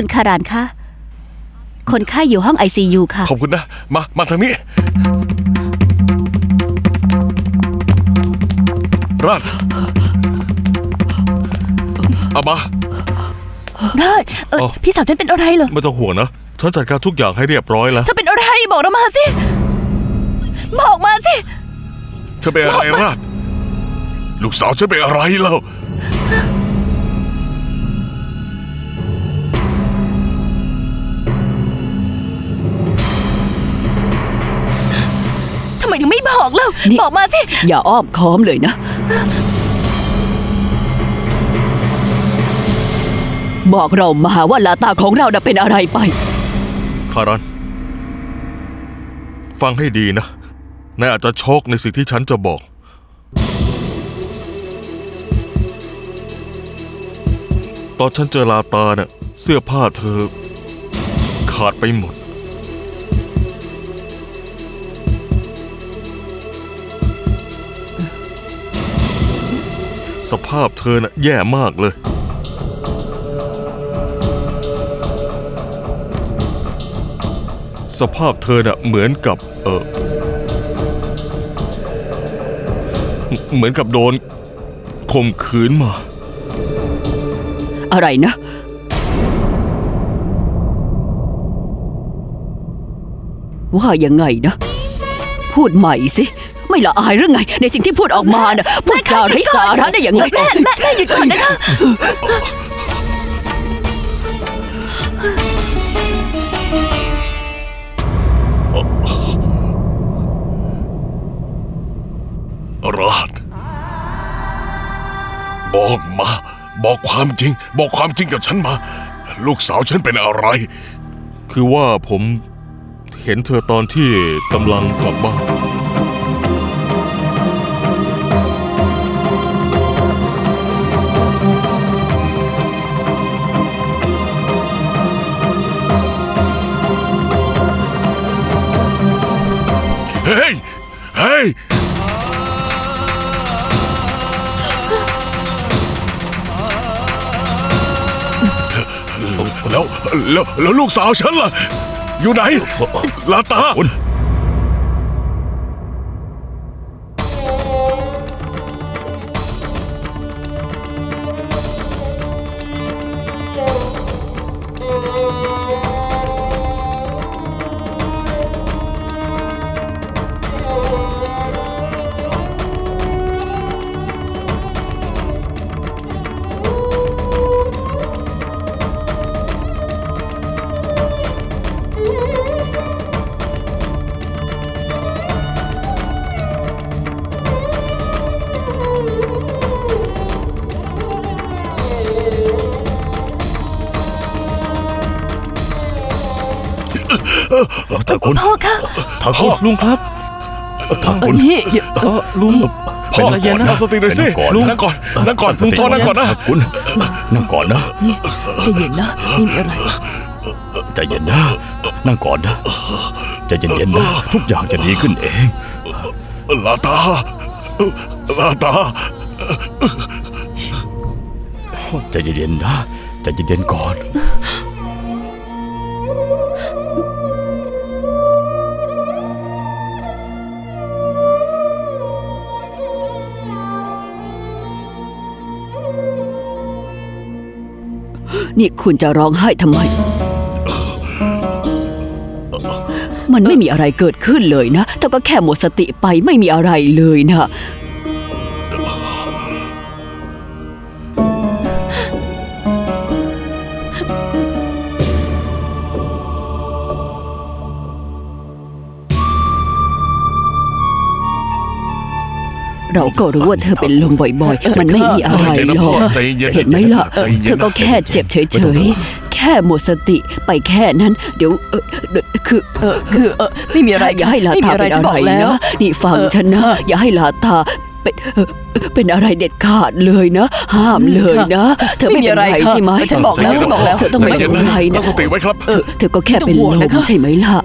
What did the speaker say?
คุณคารานคะ คนไข้อยู่ห้อง ICU ค่ะ ขอบคุณนะ มา มาทางนี้ ราดเอามาได้เอออ๋อพี่สาวฉันเป็นอะไรเหรอ ไม่ต้องห่วงนะ ฉันจัดการทุกอย่างให้เรียบร้อยแล้ว เธอเป็นอะไรบอกเรามาสิ บอกมาสิ เธอเป็นอะไรราด ลูกสาวฉันเป็นอะไรแล้ว ไมถึงไม่บอกเล่านี่บอกมาสิ อย่าอ้อมค้อมเลยนะ บอกเรามาว่าลาตาของเราน่ะเป็นอะไรไป คารัน ฟังให้ดีนะ นายอาจจะช็อกในสิ่งที่ฉันจะบอก ตอนฉันเจอลาตาเน่ะเสื้อผ้าเธอ ขาดไปหมด สภาพเธอน่ะแย่มากเลย สภาพเธอน่ะเหมือนกับเออเหเหมือนกับโดนข่มขืนมา อะไรนะ ว่ายังไงนะ พูดใหม่สิ ไม่ละอายหรือไง ในสิ่งที่พูดออกมาน่ะพูดจาไร้สาระได้ยังไงแม่แม่แม่หยุดก่อนนะคะราดบอกมา บอกความจริง บอกความจริงกับฉันมา ลูกสาวฉันเป็นอะไร คือว่าผมเห็นเธอตอนที่กำลังกลับบ้าน แล้วแล้วแล้วลูกสาวฉันล่ะ อยู่ไหนลาตา ทาคุณพ่อคะทานคุณลุงครับทานคุณนี่เออลุงพ่อเป็นใจเย็นนะตั้งสติหน่อยสินั่งก่อนนั่งก่อนนั่งก่อนลุงทอนั่งก่อนนะท่าคุณนั่งก่อนนะใจเย็นนะไม่มีอะไรใจเย็นนะ นั่งก่อนนะใจเย็นๆนะทุกอย่างจะดีขึ้นเองลาตาลาตาใจเย็นๆนะใจเย็นๆก่อน นี่คุณจะร้องไห้ทำไม มันไม่มีอะไรเกิดขึ้นเลยนะแต่ก็แค่หมดสติไปไม่มีอะไรเลยนะ เราก็รู้ว่าเธอเป็นลมบ่อยๆ มันไม่มีอะไรใจหรนะพ่ออก ใจเย็นเห็นไหมล่ะ ใจเย็นเธอก็แค่เจ็บเฉยๆ แค่หมดสติไปแค่นั้น เดี๋ยวเออเดี๋ยวคือเออคือเออไม่มีอะไรใช่อย่าให้ลาไม่มีตาอะไรเป็นจะอะบอไรกแล้ว นะนี่ฟังเออฉันนะค่ะอย่าให้ลาตาเป็นเอ่อเป็นอะไรเด็ดขาดเลยนะ ห้ามเลยนะ เธอไม่ไม่มีเป็นอะไรไรค่ะใช่ไหมฉันบอกแล้วฉันบอกแล้ว เธอต้องไม่ใจเป็เย็นนนะไรตั้นะงสติไว้ครับ เออเธอก็แค่เป็นไม่ต้องห่วงลมนะคะ ใช่ไหมล่ะ